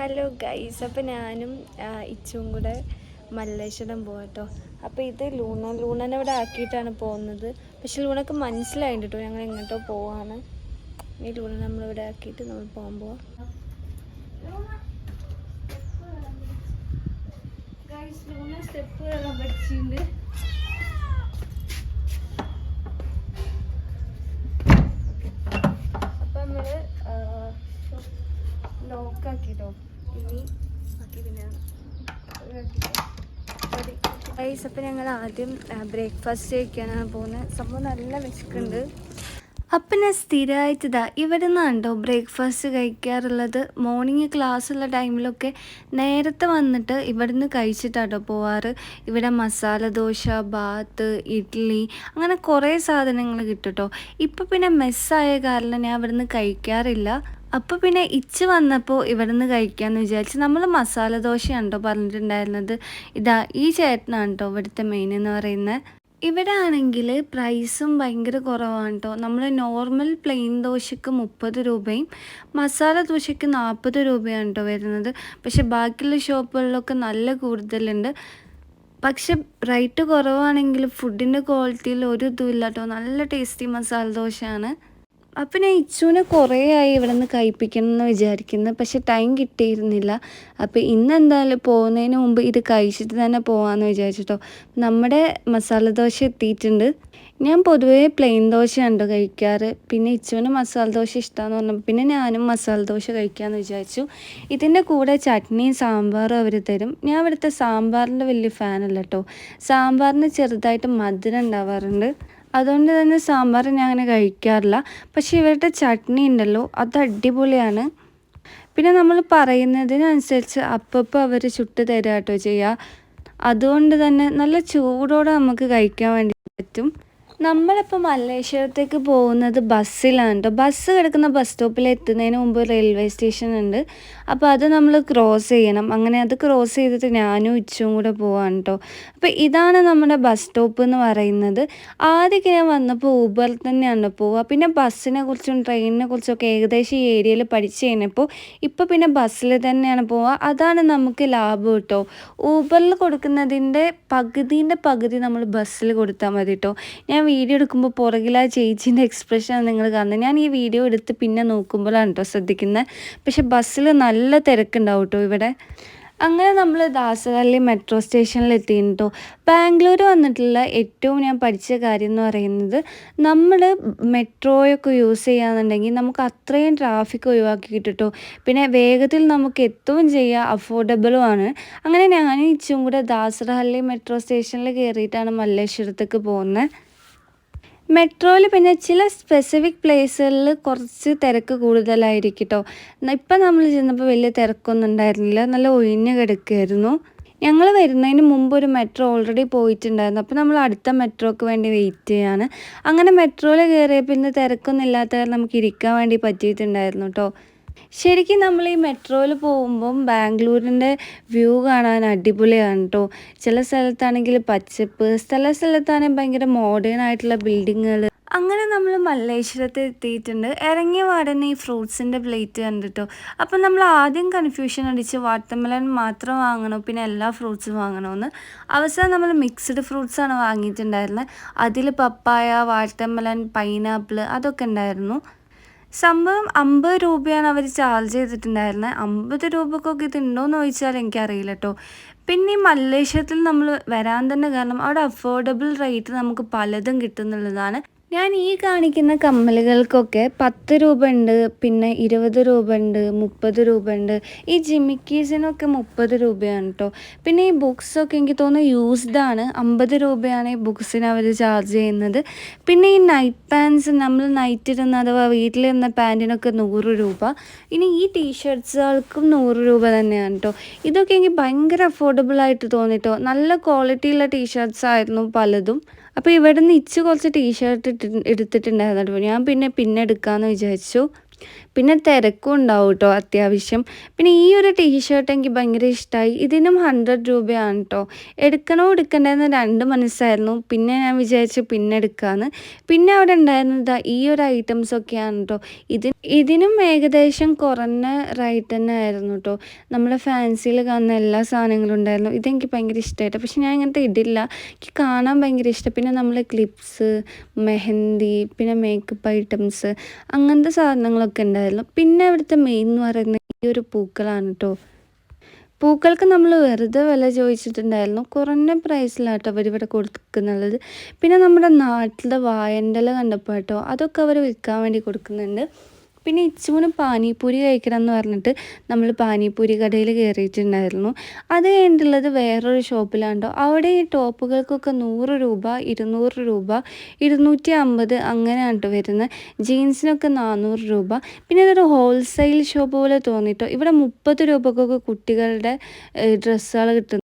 Hello guys അപ്പോൾ ഞാനും ഇച്ചും കൂടെ മല്ലേശ്വരം പോകട്ടോ അപ്പോൾ ഇത് ലൂണ ലൂണനെ അവിടെ ആക്കിയിട്ടാണ് പോകുന്നത്. പക്ഷെ ലൂണക്ക് മനസ്സിലായിട്ട് കേട്ടോ ഞങ്ങൾ എങ്ങോട്ടോ പോവാണ് ഈ ലൂണ നമ്മളിവിടെ ആക്കിയിട്ട് നമ്മൾ പോകാൻ പോവാം. സ്റ്റെപ്പ് പഠിച്ചിട്ടുണ്ട് അപ്പം നമ്മൾ ലോക്കാക്കിട്ടോ ഇനി ബാക്കി പിന്നെ ഗൈസ് അപ്പം ഞങ്ങൾ ആദ്യം ബ്രേക്ക്ഫാസ്റ്റ് കഴിക്കാനാണ് പോകുന്നത്. സംഭവം നല്ല വിശക്കുണ്ട്. അപ്പം ഞാൻ സ്ഥിരമായിട്ട് ഇവിടെ നിന്നാണ്ടോ ബ്രേക്ക്ഫാസ്റ്റ് കഴിക്കാറുള്ളത്? മോർണിംഗ് ക്ലാസ്സുള്ള ടൈമിലൊക്കെ നേരത്തെ വന്നിട്ട് ഇവിടുന്ന് കഴിച്ചിട്ടാട്ടോ പോവാറ്. ഇവിടെ മസാല ദോശ ബാത്ത് ഇഡ്ഡലി അങ്ങനെ കുറേ സാധനങ്ങൾ കിട്ടും കേട്ടോ ഇപ്പം പിന്നെ മെസ്സായ കാരണം ഞാൻ ഇവിടുന്ന് കഴിക്കാറില്ല. അപ്പോൾ പിന്നെ ഇച്ച് വന്നപ്പോൾ ഇവിടെ നിന്ന് കഴിക്കാമെന്ന് വിചാരിച്ച് നമ്മൾ മസാല ദോശയാണ് കേട്ടോ പറഞ്ഞിട്ടുണ്ടായിരുന്നത്. ഇതാ ഈ ചേട്ടനാണ് ഇവിടുത്തെ മെയിൻ എന്ന് പറയുന്നത് ഇവിടെ ആണെങ്കിൽ പ്രൈസും ഭയങ്കര കുറവാണ് കേട്ടോ നമ്മൾ നോർമൽ പ്ലെയിൻ ദോശയ്ക്ക് മുപ്പത് രൂപയും മസാല ദോശയ്ക്ക് നാൽപ്പത് രൂപയാണ് കേട്ടോ വരുന്നത്. പക്ഷെ ബാക്കിയുള്ള ഷോപ്പുകളിലൊക്കെ നല്ല കൂടുതലുണ്ട്. പക്ഷെ റേറ്റ് കുറവാണെങ്കിൽ ഫുഡിന്റെ ക്വാളിറ്റിയിൽ ഒരു ഇതുമില്ല കേട്ടോ നല്ല ടേസ്റ്റി മസാല ദോശയാണ്. അപ്പം ഞാൻ ഇച്ചുവിനെ കുറേ ആയി ഇവിടെ നിന്ന് കഴിപ്പിക്കണം എന്ന് വിചാരിക്കുന്നു. പക്ഷെ ടൈം കിട്ടിയിരുന്നില്ല. അപ്പോൾ ഇന്ന് എന്തായാലും പോകുന്നതിന് മുമ്പ് ഇത് കഴിച്ചിട്ട് തന്നെ പോകാമെന്ന് വിചാരിച്ചിട്ടോ. നമ്മുടെ മസാല ദോശ എത്തിയിട്ടുണ്ട്. ഞാൻ പൊതുവേ പ്ലെയിൻ ദോശയാണ് കഴിക്കാറ്. പിന്നെ ഇച്ചുവിന് മസാല ദോശ ഇഷ്ടമാണെന്ന് പറഞ്ഞപ്പോൾ പിന്നെ ഞാനും മസാല ദോശ കഴിക്കാമെന്ന് വിചാരിച്ചു. ഇതിന്റെ കൂടെ ചട്നിയും സാമ്പാറും അവർ തരും. ഞാൻ ഇവിടുത്തെ സാമ്പാറിന്റെ വലിയ ഫാനല്ല കേട്ടോ സാമ്പാറിന് ചെറുതായിട്ട് മധുരം ഉണ്ടാവാറുണ്ട്. അതുകൊണ്ട് തന്നെ സാമ്പാർ ഞാൻ അങ്ങനെ കഴിക്കാറില്ല. പക്ഷെ ഇവരുടെ ചട്നി ഉണ്ടല്ലോ അത് അടിപൊളിയാണ്. പിന്നെ നമ്മൾ പറയുന്നതിനനുസരിച്ച് അപ്പപ്പോൾ അവർ ചുട്ട് തരാട്ടോ ചെയ്യുക അതുകൊണ്ട് തന്നെ നല്ല ചൂടോടെ നമുക്ക് കഴിക്കാൻ വേണ്ടി പറ്റും. നമ്മളിപ്പോൾ മല്ലേശ്വരത്തേക്ക് പോകുന്നത് ബസ്സിലാണ് കേട്ടോ ബസ് കിടക്കുന്ന ബസ് സ്റ്റോപ്പിൽ എത്തുന്നതിന് മുമ്പ് റെയിൽവേ സ്റ്റേഷൻ ഉണ്ട്. അപ്പോൾ അത് നമ്മൾ ക്രോസ് ചെയ്യണം. അങ്ങനെ അത് ക്രോസ് ചെയ്തിട്ട് ഞാനും ഇച്ചും കൂടെ പോവാണ് കേട്ടോ അപ്പോൾ ഇതാണ് നമ്മുടെ ബസ് സ്റ്റോപ്പ് എന്ന് പറയുന്നത്. ആദ്യമൊക്കെ ഞാൻ വന്നപ്പോൾ ഊബർ തന്നെയാണ് പോവുക. പിന്നെ ബസ്സിനെ കുറിച്ചും ട്രെയിനിനെ കുറിച്ചൊക്കെ ഏകദേശം ഈ ഏരിയയിൽ പഠിച്ചു കഴിഞ്ഞപ്പോൾ ഇപ്പോൾ പിന്നെ ബസ്സിൽ തന്നെയാണ് പോവുക. അതാണ് നമുക്ക് ലാഭം കേട്ടോ ഊബറിൽ കൊടുക്കുന്നതിന്റെ പകുതിന്റെ പകുതി നമ്മൾ ബസ്സിൽ കൊടുത്താൽ മതി കേട്ടോ ഞാൻ വീഡിയോ എടുക്കുമ്പോൾ പുറകിൽ ആ ചേച്ചീന്റെ എക്സ്പ്രഷനാണ് നിങ്ങൾ കാണുന്നത് ഞാൻ ഈ വീഡിയോ എടുത്ത് പിന്നെ നോക്കുമ്പോഴാണ് കേട്ടോ ശ്രദ്ധിക്കുന്നത് പക്ഷെ ബസ്സിൽ നല്ല തിരക്കുണ്ടാവും കേട്ടോ ഇവിടെ. അങ്ങനെ നമ്മൾ ദാസവല്ലി മെട്രോ സ്റ്റേഷനിൽ എത്തിയിട്ടോ ബാംഗ്ലൂർ വന്നിട്ടുള്ള ഏറ്റവും ഞാൻ പഠിച്ച കാര്യം എന്ന് പറയുന്നത് നമ്മൾ മെട്രോയൊക്കെ യൂസ് ചെയ്യാന്നുണ്ടെങ്കിൽ നമുക്ക് അത്രയും ട്രാഫിക് ഒഴിവാക്കി കിട്ടിട്ടോ പിന്നെ വേഗത്തിൽ നമുക്ക് എത്തുകയും ചെയ്യാം. അഫോർഡബിളും ആണ്. അങ്ങനെ ഞാനും ഇച്ചും കൂടെ ദാസറഹല്ലി മെട്രോ സ്റ്റേഷനിൽ കയറിയിട്ടാണ് മല്ലേശ്വരത്തേക്ക് പോകുന്നത് മെട്രോയിൽ പിന്നെ ചില സ്പെസിഫിക് പ്ലേസുകളിൽ കുറച്ച് തിരക്ക് കൂടുതലായിരിക്കും കേട്ടോ ഇപ്പം നമ്മൾ ചെന്നപ്പോൾ വലിയ തിരക്കൊന്നും ഉണ്ടായിരുന്നില്ല. നല്ല ഒഴിഞ്ഞ് കിടക്കുകയായിരുന്നു ഞങ്ങൾ വരുന്നതിന് മുമ്പ് ഒരു മെട്രോ ഓൾറെഡി പോയിട്ടുണ്ടായിരുന്നു. അപ്പോൾ നമ്മൾ അടുത്ത മെട്രോക്ക് വേണ്ടി വെയിറ്റ് ചെയ്യാണ്. അങ്ങനെ മെട്രോയിൽ കയറിയ പിന്നെ തിരക്കൊന്നും ഇല്ലാത്ത കാരണം നമുക്ക് ഇരിക്കാൻ വേണ്ടി പറ്റിയിട്ടുണ്ടായിരുന്നു കേട്ടോ ശരിക്കും നമ്മൾ ഈ മെട്രോയിൽ പോകുമ്പം ബാംഗ്ലൂരിന്റെ വ്യൂ കാണാൻ അടിപൊളിയാണ് കേട്ടോ ചില സ്ഥലത്താണെങ്കിൽ പച്ചപ്പ് സ്ഥല സ്ഥലത്താണെങ്കിൽ ഭയങ്കര മോഡേൺ ആയിട്ടുള്ള ബിൽഡിങ്ങുകൾ അങ്ങനെ നമ്മൾ മല്ലേശ്വരത്ത് എത്തിയിട്ടുണ്ട്. ഇറങ്ങിയ പാടന്നെ ഈ ഫ്രൂട്ട്സിന്റെ പ്ലേറ്റ് കണ്ടിട്ടോ അപ്പം നമ്മൾ ആദ്യം കൺഫ്യൂഷൻ അടിച്ച് വാട്ടർമെലൺ മാത്രം വാങ്ങണോ? പിന്നെ എല്ലാ ഫ്രൂട്ട്സും വാങ്ങണമെന്ന് അവസാനം നമ്മൾ മിക്സ്ഡ് ഫ്രൂട്ട്സാണ് വാങ്ങിയിട്ടുണ്ടായിരുന്നത് അതിൽ പപ്പായ വാട്ടർമെലൺ പൈനാപ്പിൾ അതൊക്കെ ഉണ്ടായിരുന്നു. സംഭവം അമ്പത് രൂപയാണ് അവർ ചാർജ് ചെയ്തിട്ടുണ്ടായിരുന്നത്. അമ്പത് രൂപക്കൊക്കെ ഉണ്ടോയെന്ന് ചോദിച്ചാൽ എനിക്കറിയില്ല കേട്ടോ പിന്നെ ഈ മലേഷ്യത്തിൽ നമ്മൾ വരാൻ തന്നെ കാരണം അവിടെ അഫോർഡബിൾ റേറ്റ് നമുക്ക് പലതും കിട്ടുന്നുള്ളതാണ്. ഞാൻ ഈ കാണിക്കുന്ന കമ്മലുകൾക്കൊക്കെ പത്ത് രൂപ ഉണ്ട് പിന്നെ ഇരുപത് രൂപ ഉണ്ട് മുപ്പത് രൂപ ഉണ്ട് ഈ ജിമിക്കീസിനൊക്കെ മുപ്പത് രൂപയാണ് കേട്ടോ പിന്നെ ഈ ബുക്സൊക്കെ എനിക്ക് തോന്നുന്നു യൂസ്ഡ് ആണ്. അമ്പത് രൂപയാണ് ഈ ബുക്സിന് അവർ ചാർജ് ചെയ്യുന്നത്. പിന്നെ ഈ നൈറ്റ് പാൻസ് നമ്മൾ നൈറ്റ് ഇരുന്ന അഥവാ വീട്ടിലിരുന്ന പാന്റിനൊക്കെ നൂറ് രൂപ. ഇനി ഈ ടീഷർട്ട്സുകൾക്കും നൂറ് രൂപ തന്നെയാണ് കേട്ടോ ഇതൊക്കെ എനിക്ക് ഭയങ്കര അഫോർഡബിൾ ആയിട്ട് തോന്നിട്ടോ നല്ല ക്വാളിറ്റിയുള്ള ടീഷർട്ട്സ് ആയിരുന്നു പലതും. അപ്പോൾ ഇവിടെ നിന്ന് ഇച്ച് കുറച്ച് ടീഷർട്ട് ഇട്ട് എടുത്തിട്ടുണ്ടായിരുന്നു ഞാൻ പിന്നെ പിന്നെ എടുക്കാമെന്ന് വിചാരിച്ചു. പിന്നെ തിരക്കും ഉണ്ടാവും കേട്ടോ അത്യാവശ്യം. പിന്നെ ഈ ഒരു ടീഷർട്ട് എനിക്ക് ഭയങ്കര ഇഷ്ടമായി ഇതിനും ഹൺഡ്രഡ് രൂപയാണ് കേട്ടോ എടുക്കണോ എടുക്കണ്ടെന്ന് രണ്ട് മനസ്സായിരുന്നു. പിന്നെ ഞാൻ വിചാരിച്ചു പിന്നെ എടുക്കാമെന്ന് പിന്നെ അവിടെ ഉണ്ടായിരുന്നത് ഈ ഒരു ഐറ്റംസ് ഒക്കെയാണ് കേട്ടോ ഇത് ഇതിനും ഏകദേശം കുറഞ്ഞ റേറ്റ് തന്നെ ആയിരുന്നു കേട്ടോ നമ്മളെ ഫാൻസിയിൽ കാണുന്ന എല്ലാ സാധനങ്ങളും ഉണ്ടായിരുന്നു. ഇതെനിക്ക് ഭയങ്കര ഇഷ്ടമായിട്ട് പക്ഷെ ഞാൻ ഇങ്ങനത്തെ ഇടില്ല. എനിക്ക് കാണാൻ ഭയങ്കര ഇഷ്ടം. പിന്നെ നമ്മൾ ക്ലിപ്സ് മെഹന്തി പിന്നെ മേക്കപ്പ് ഐറ്റംസ് അങ്ങനത്തെ സാധനങ്ങളൊക്കെ ഉണ്ടായിരുന്നു. പിന്നെ ഇവിടുത്തെ മെയിൻ എന്ന് പറയുന്നത് ഈ ഒരു പൂക്കളാണ് കേട്ടോ പൂക്കൾക്ക് നമ്മൾ വെറുതെ വില ചോദിച്ചിട്ടുണ്ടായിരുന്നു. കുറഞ്ഞ പ്രൈസിലാട്ടോ അവർ ഇവിടെ കൊടുക്കുന്നുള്ളത്. പിന്നെ നമ്മുടെ നാട്ടിലെ വായന്റെ കണ്ടപ്പോൾ കേട്ടോ അതൊക്കെ അവർ വിൽക്കാൻ വേണ്ടി കൊടുക്കുന്നുണ്ട്. പിന്നെ ഇച്ചുവിന് പാനിപ്പൂരി കഴിക്കണം എന്ന് പറഞ്ഞിട്ട് നമ്മൾ പാനിപ്പൂരി കടയിൽ കയറിയിട്ടുണ്ടായിരുന്നു. അത് കഴിഞ്ഞിട്ടുള്ളത് വേറൊരു ഷോപ്പിലാണ്ടോ. അവിടെ ഈ ടോപ്പുകൾക്കൊക്കെ നൂറ് രൂപ ഇരുന്നൂറ് രൂപ ഇരുന്നൂറ്റി അമ്പത് അങ്ങനെയാണ് കേട്ടോ വരുന്നത് ജീൻസിനൊക്കെ നാനൂറ് രൂപ. പിന്നെ ഇതൊരു ഹോൾസെയിൽ ഷോപ്പ് പോലെ തോന്നിട്ടോ. ഇവിടെ മുപ്പത് രൂപക്കൊക്കെ കുട്ടികളുടെ ഡ്രസ്സുകൾ കിട്ടും